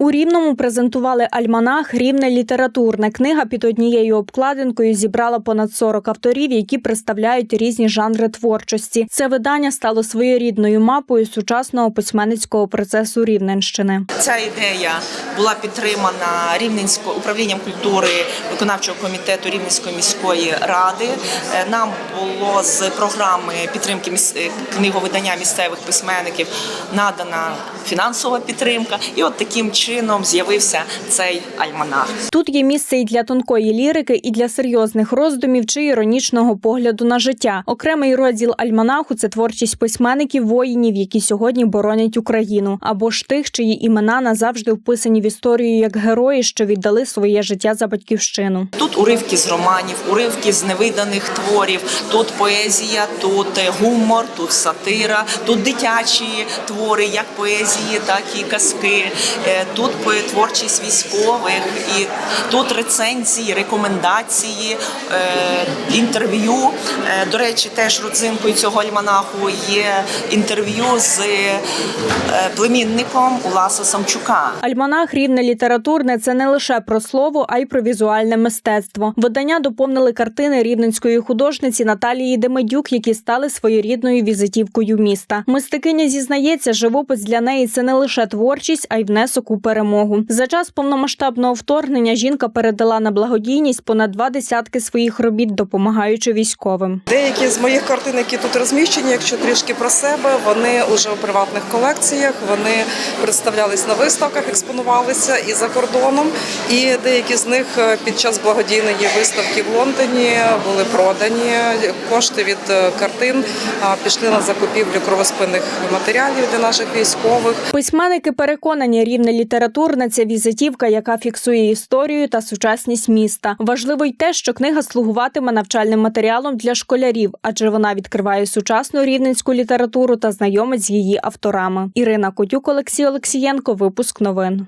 У Рівному презентували альманах Рівне літературне. Книга під однією обкладинкою зібрала понад 40 авторів, які представляють різні жанри творчості. Це видання стало своєрідною мапою сучасного письменницького процесу Рівненщини. Ця ідея була підтримана Рівненського управлінням культури виконавчого комітету Рівненської міської ради. Е, Нам було з програми підтримки е, книговидання місцевих письменників надана фінансова підтримка, і от таким чином з'явився цей альманах. Тут є місце і для тонкої лірики, і для серйозних роздумів чи іронічного погляду на життя. Окремий розділ альманаху це творчість письменників воїнів, які сьогодні боронять Україну, або ж тих, чиї імена назавжди вписані в історію як герої, що віддали своє життя за батьківщину. Тут уривки з романів, уривки з невиданих творів. Тут поезія, тут е, гумор, тут сатира, тут дитячі твори, як поезії, так і казки. Тут творчість військових, і тут рецензії, рекомендації, е, інтерв'ю. Е, До речі, теж родзинкою цього альманаху є інтерв'ю з е, племінником Уласа Самчука. Альманах рівне літературне це не лише про слово, а й про візуальне мистецтво. Видання доповнили картини рівненської художниці Наталії Демедюк, які стали своєрідною візитівкою міста. Мистикиня зізнається, живопис для неї це не лише творчість, а й внесок у перемогу. За час повномасштабного вторгнення жінка передала на благодійність понад два десятки своїх робіт, допомагаючи військовим. Деякі з моїх картин, які тут розміщені, якщо трішки про себе, вони вже у приватних колекціях. Вони представлялись на виставках, експонувалися і за кордоном. І деякі з них е, під час благодійної виставки в Лондоні були продані. Кошти від е, картин пішли на закупівлю кровоспинних матеріалів для наших військових. Письменники переконані, рівне літературне ця візитівка, яка фіксує історію та сучасність міста. Важливо й те, що книга слугуватиме навчальним матеріалом для школярів, адже вона відкриває сучасну рівненську літературу та знайомить з її авторами. Ірина Котюк, Олексій Олексієнко. Випуск новин.